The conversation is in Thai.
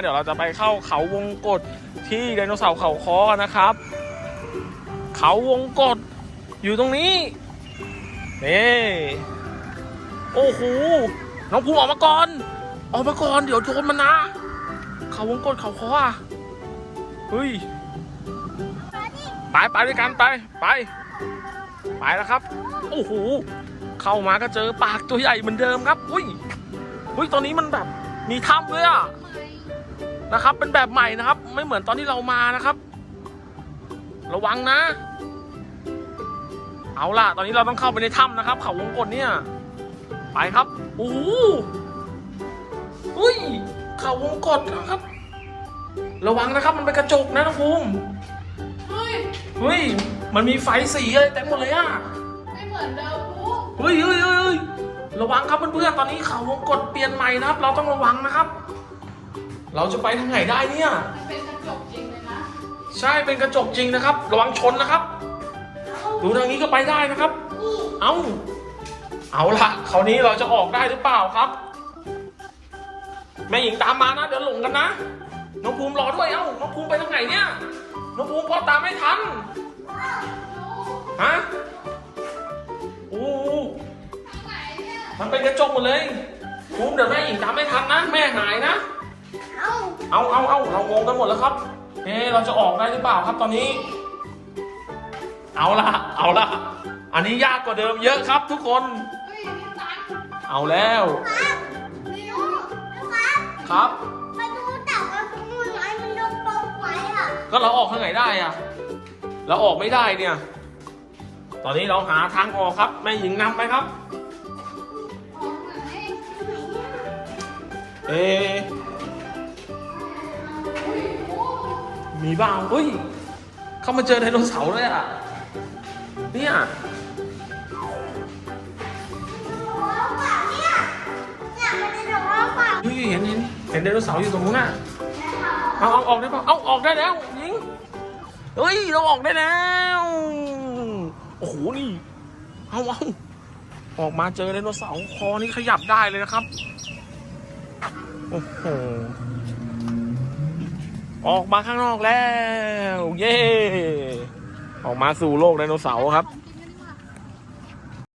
เดี๋ยวเราจะไปเข้าเขาวงกฏที่ไดโนเสาร์เขาคอนะครับ เขาวงกฏอยู่ตรงนี้นี่โอ้โหน้องภูมิออกมาก่อน ออกมาก่อนเดี๋ยวโดนมันนะ เขาวงกฏเขาคออะเฮ้ยไปไปด้วยกันไปไป ไปแล้วครับ โอ้โหเข้ามาก็เจอปากตัวใหญ่เหมือนเดิมครับ อุ้ยอุ้ยตอนนี้มันแบบมีถ้ำด้วยอะ นะครับ เป็นแบบใหม่นะครับ ไม่เหมือนตอนที่เรามานะครับ ระวังนะ เอาล่ะ ตอนนี้เราต้องเข้าไปในถ้ำนะครับ เขาวงกตเนี่ย ไปครับโอ้โหอุ้ยเขาวงกตนะครับ ระวังนะครับ มันเป็นกระจกนะน้องภูมิเฮ้ย เฮ้ย มันมีไฟสีอะไรเต็มหมดเลยอะไม่เหมือนเดิมปุ๊บเฮ้ยเฮ้ยเฮ้ยเฮ้ยระวังครับเพื่อนๆตอนนี้เขาวงกตเปลี่ยนใหม่นะครับ เราต้องระวังนะครับ เราจะไปทางไหนได้เนี่ยมันเป็นกระจกจริงเลยนะใช่เป็นกระจกจริงนะครับ ระวังชนนะครับ ดูทางนี้ก็ไปได้นะครับ เอาเอาละคราวนี้เราจะออกได้หรือเปล่าครับ แม่หญิงตามมานะ เดี๋ยวหลงกันนะ น้องภูมิรอด้วย เอ้า น้องภูมิไปทางไหนเนี่ย น้องภูมิพอตามไม่ทัน ฮะโอ้โหไหนเนี่ยมันเป็นกระจกหมดเลยภูมิเดี๋ยวแม่หญิงตามไม่ทันนะ แม่หายนะ เอาเอาเอาเรางงกันหมดแล้วครับเอ๊เราจะออกได้หรือเปล่าครับตอนนี้ เอาละเอาละอันนี้ยากกว่าเดิมเยอะครับทุกคน เอาแล้วครับไปดูเต่ากันมูน้อยมันยกโป๊กไว้อะก็เราออกทางไหนได้อะเราออกไม่ได้เนี่ย ตอนนี้เราหาทางออกครับแม่หญิงนำไปครับ เอ๊ะ มีบ้างเฮ้ย เข้ามาเจอไดโนเสาร์เลยอะเนี่ยยเนี่ยมันจะร้องเปล่าเฮ้ยเห็นเห็นเห็นไดโนเสาร์อยู่ตรงนู้นน่ะ เอาเอาออกได้ปะเอาออกได้แล้วยิงเฮ้ย เราออกได้แล้ว โอ้โห นี่ เอาเอาออกมาเจอไดโนเสาร์คอนี่ขยับได้เลยนะครับ โอ้โห ออกมาข้างนอกแล้ว เย่ออกมาสู่โลกไดโนเสาร์ครับ